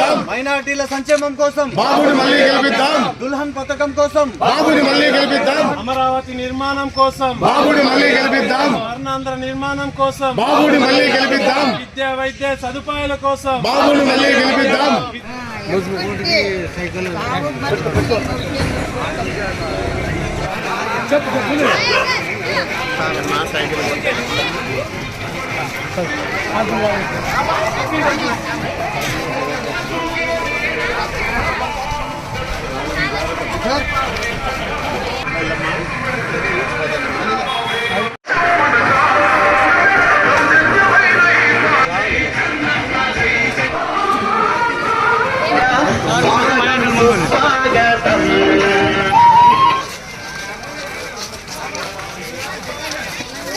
గెలిపిద్దాం. మైనార్టీల సంక్షేమం కోసం. బాబుని మళ్ళీ గెలిపిద్దాం. దుల్హన్ పథకం కోసం. బాబుని మళ్ళీ గెలిపిద్దాం. అమరావతి నిర్మాణం కోసం. బాబుని మళ్ళీ గెలిపిద్దాం. స్వర్ణాంధ్ర నిర్మాణం కోసం. బాబుని మళ్ళీ గెలిపిద్దాం. విద్యా వైద్య సదుపాయాల కోసం. బాబుని మళ్ళీ గెలిపిద్దాం.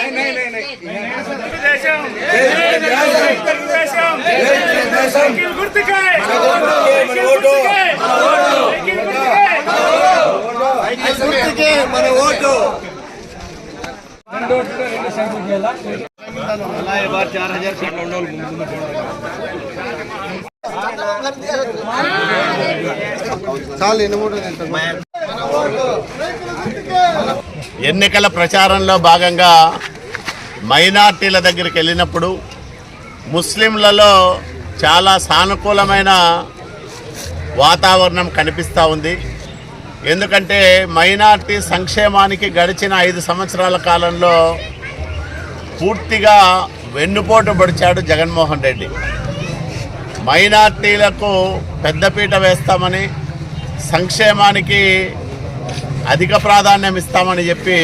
ఎన్ని మూడు ఎన్నికల ప్రచారంలో భాగంగా మైనార్టీల దగ్గరికి వెళ్ళినప్పుడు ముస్లింలలో చాలా సానుకూలమైన వాతావరణం కనిపిస్తూ ఉంది. ఎందుకంటే మైనార్టీ సంక్షేమానికి గడిచిన ఐదు సంవత్సరాల కాలంలో పూర్తిగా వెన్నుపోటు పొడిచాడు జగన్మోహన్ రెడ్డి. మైనార్టీలకు పెద్దపీట వేస్తామని సంక్షేమానికి అధిక ప్రాధాన్యం ఇస్తామని చెప్పి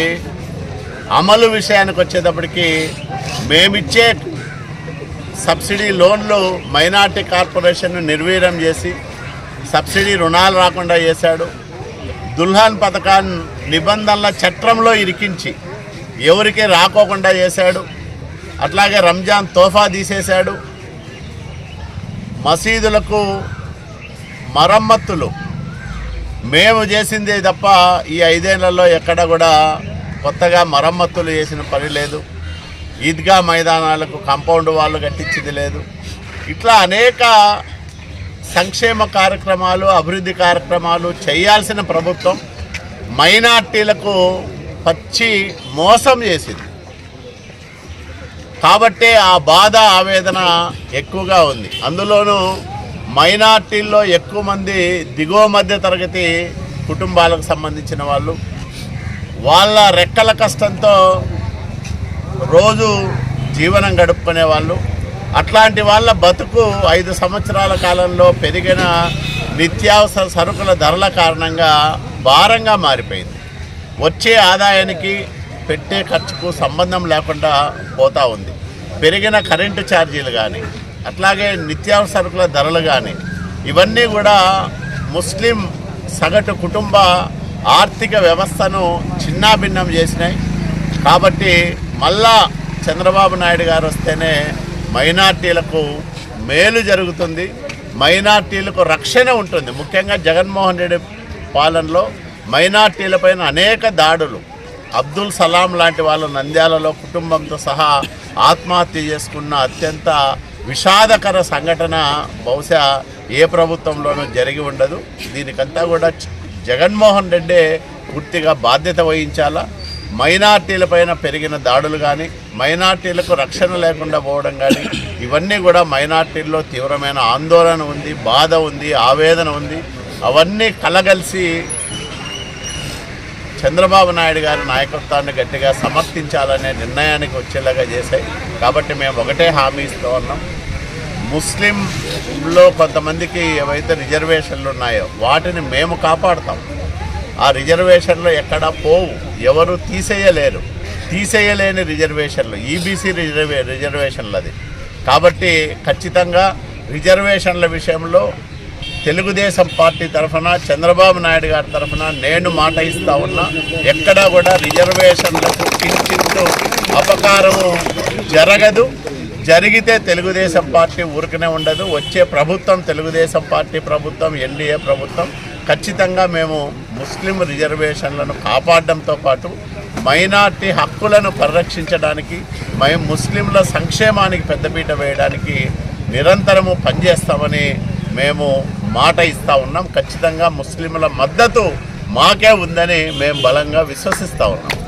అమలు విషయానికి వచ్చేటప్పటికి మేమిచ్చే సబ్సిడీ లోన్లు మైనార్టీ కార్పొరేషన్ను నిర్వీర్యం చేసి సబ్సిడీ రుణాలు రాకుండా చేశాడు. దుల్హాన్ పథకాన్ని నిబంధనల చట్రంలో ఇరికించి ఎవరికి రాకోకుండా చేశాడు. అట్లాగే రంజాన్ తోఫా తీసేశాడు. మసీదులకు మరమ్మతులు. మేము చేసిందే తప్ప ఈ ఐదేళ్ళలో ఎక్కడ కూడా కొత్తగా మరమ్మతులు చేసిన పని లేదు. ఈద్గా మైదానాలకు కాంపౌండ్ వాళ్ళు కట్టించింది లేదు. ఇట్లా అనేక సంక్షేమ కార్యక్రమాలు అభివృద్ధి కార్యక్రమాలు చేయాల్సిన ప్రభుత్వం మైనార్టీలకు పచ్చి మోసం చేసింది. కాబట్టే ఆ బాధ ఆవేదన ఎక్కువగా ఉంది. అందులోనూ మైనార్టీల్లో ఎక్కువ మంది దిగువ మధ్య తరగతి కుటుంబాలకు సంబంధించిన వాళ్ళు వాళ్ళ రెక్కల కష్టంతో రోజు జీవనం గడుపుకునే వాళ్ళు అట్లాంటి వాళ్ళ బతుకు ఐదు సంవత్సరాల కాలంలో పెరిగిన నిత్యావసర సరుకుల ధరల కారణంగా భారంగా మారిపోయింది. వచ్చే ఆదాయానికి పెట్టే ఖర్చుకు సంబంధం లేకుండా పోతా ఉంది. పెరిగిన కరెంటు ఛార్జీలు కానీ అట్లాగే నిత్యావసర సరుకుల ధరలు కానీ ఇవన్నీ కూడా ముస్లిం సగటు కుటుంబ ఆర్థిక వ్యవస్థను చిన్నాభిన్నం చేసినాయి. కాబట్టి మళ్ళా చంద్రబాబు నాయుడు గారు వస్తేనే మైనార్టీలకు మేలు జరుగుతుంది. మైనార్టీలకు రక్షణ ఉంటుంది. ముఖ్యంగా జగన్మోహన్ రెడ్డి పాలనలో మైనార్టీలపైన అనేక దాడులు. అబ్దుల్ సలాం లాంటి వాళ్ళు నంద్యాలలో కుటుంబంతో సహా ఆత్మహత్య చేసుకున్న అత్యంత విషాదకర సంఘటన బహుశా ఏ ప్రభుత్వంలోనూ జరిగి ఉండదు. దీనికంతా కూడా జగన్మోహన్ రెడ్డే పూర్తిగా బాధ్యత వహించాలా? మైనార్టీలపైన పెరిగిన దాడులు కానీ మైనార్టీలకు రక్షణ లేకుండా పోవడం కానీ ఇవన్నీ కూడా మైనార్టీల్లో తీవ్రమైన ఆందోళన ఉంది బాధ ఉంది ఆవేదన ఉంది. అవన్నీ కలగలిసి చంద్రబాబు నాయుడు గారి నాయకత్వాన్ని గట్టిగా సమర్థించాలనే నిర్ణయానికి వచ్చేలాగా చేశాయి. కాబట్టి మేము ఒకటే హామీ ఇస్తూ ఉన్నాం. ముస్లింలో కొంతమందికి ఏవైతే రిజర్వేషన్లు ఉన్నాయో వాటిని మేము కాపాడుతాం. ఆ రిజర్వేషన్లు ఎక్కడా పోవు. ఎవరు తీసేయలేరు. తీసేయలేని రిజర్వేషన్లు. ఈబీసీ రిజర్వే రిజర్వేషన్లు అది. కాబట్టి ఖచ్చితంగా రిజర్వేషన్ల విషయంలో తెలుగుదేశం పార్టీ తరఫున చంద్రబాబు నాయుడు గారి తరఫున నేను మాట ఇస్తా ఉన్నా ఎక్కడా కూడా రిజర్వేషన్లకు కించిత్తు అపకారము జరగదు. జరిగితే తెలుగుదేశం పార్టీ ఊరికనే ఉండదు. వచ్చే ప్రభుత్వం తెలుగుదేశం పార్టీ ప్రభుత్వం ఎన్డీఏ ప్రభుత్వం ఖచ్చితంగా మేము ముస్లిం రిజర్వేషన్లను కాపాడడంతో పాటు మైనార్టీ హక్కులను పరిరక్షించడానికి మేము ముస్లింల సంక్షేమానికి పెద్దపీట వేయడానికి నిరంతరము పనిచేస్తామని మేము మాట ఇస్తా ఉన్నాం. ఖచ్చితంగా ముస్లింల మద్దతు మాకే ఉందని మేము బలంగా విశ్వసిస్తూ ఉన్నాం.